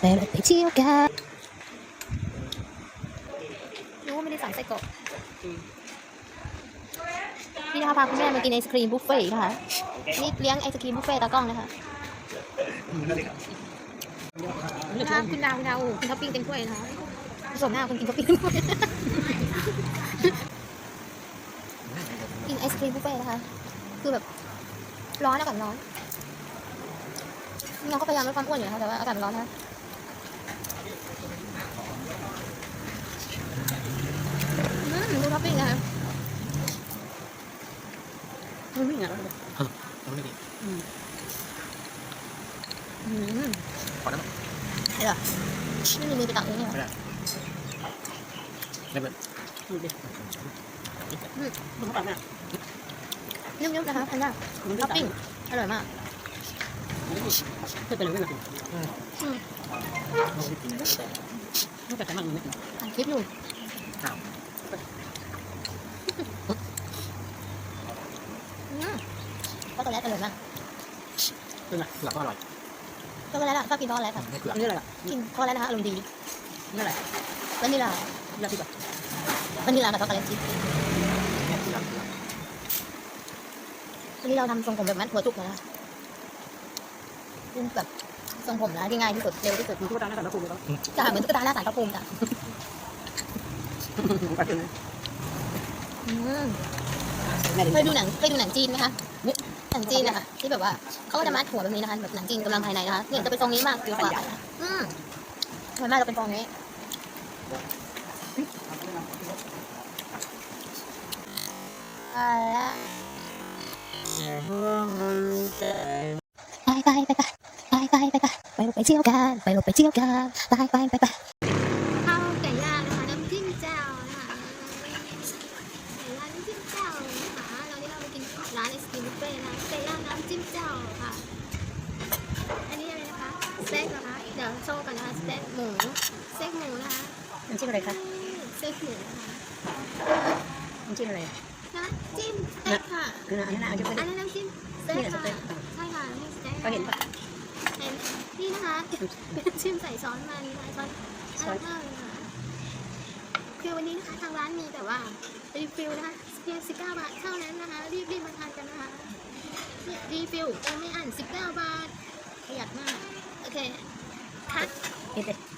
ไปลูกไปเที่ยวกันรู้ว่าไม่ได้สั่งไส้กรอกพี่นะคะพาคุณแม่มากินไอศครีมบุฟเฟ่ต์ค่ะนี่เลี้ยงไอศครีมบุฟเฟ่ต์ตากล้องนะคะนะคะคุณดาวคุณดาวคุณท็อปปิ้งเต็มถ้วยนะคะผสมหน้าคุณกินท็อปปิ้งด้วยกินไอศครีมบุฟเฟ่ต์นะคะ คือแบบร้อนอากาศร้อนนี่เราก็พยายามลดความอ้วนอยู่นะคะแต่ว่าอากาศมันร้อนนะ อบวิ่งนะคะมันวิ่งอะไรเออไม่ดีอืมอืมขอได้ไหมเดี๋ยวไม่มีมีอไปตักเองไม่ได้ได้ไหมดูดิอืมดูเขาปาบมากนุ่มๆนะคะพันด้าท็อปปิ้งอร่อยมากเพื่ยไปเลยไม่มากินอืมไม่แต่แต่มันไม่กินอันคลิปอยู่อ้าว กโกแลตอร่อยมากเป็นไงเผือกก็อร่อยช็อกโกแลตอะชอบกินช็อกโกแลตค่ะไม่เผือกอันนี้อะไรอะกินช็อกโกแลตนะคะอารมณ์ดีนี่อะไรวานิลลายาพิษอะวานิลลากับช็อกโกแลตชิพเนี่ยเผือกเผือกวันนี้เราทำทรงผมแบบมัดหัวจุกนะคะเป็นแบบทรงผมนะที่ง่ายที่สุดเร็วที่สุดมันทุกตาหน้าแต่ละภูมิแล้วจะเหมือนตุ๊กตาหน้าสารพระภูมิจ้ะไป เป็นอืมแม่ดิเคยดูหนังเคยดูหนังจีนไหมคะหนังจีนนะคะที่แบบว่าเขาก็จะมัดหัวแบบนี้นะคะแบบหนังจีนกำลังภายในนะคะเนี่ยจะเป็นทรงนี้มากดีกว่าอืมทำไมแม่เราเป็นทรงนี้เอาละไปไปไปไปไปไปไปไปไปลูกไปเที่ยวกันไปลูกไปเที่ยวกันไปไปไปไป ข้าวไก่ย่างนะคะน้ำจิ้มแจ่วนะคะไก่ย่างน้ำจิ้มแจ่วนะคะเราที่เราไปกินร้านไอศ กรีมบุฟเฟ่ต์นะไก่ย่างน้ำจิ้มแจ่วค่ะ อันนี้อะไรนะคะสเต็กเหรอคะ เดี๋ยวโชว์กันนะคะสเต็กหมูสเต็กหมูนะคะมันจิ้มอะไรคะสเต็กหมูนะคะมันจิ้มอะไรน้ำจิ้มสเต็กค่ะอันนั้นอันนั้นอันอันนี้นั้นน้ำจิ้มสเต็กนี่แหละสค่ะเต็กใช่ค่ะนี่สเต็กก็เห็นปะเห็นนี่นะคะเป็นน้ำจิ้มใส่ซอสมานี่นะคะซอสน่ารักมากเลยค่ะคือวันนี้นะคะทางร้านมีแต่ ว่ารีฟิลนะคะเพียง19 บาทเท่านั้นนะคะ รีบรีบมาทานกันนะคะเนี่ยรีฟิลยังไม่อ่าน 19 บาทประหยัดมาก โอเคคัด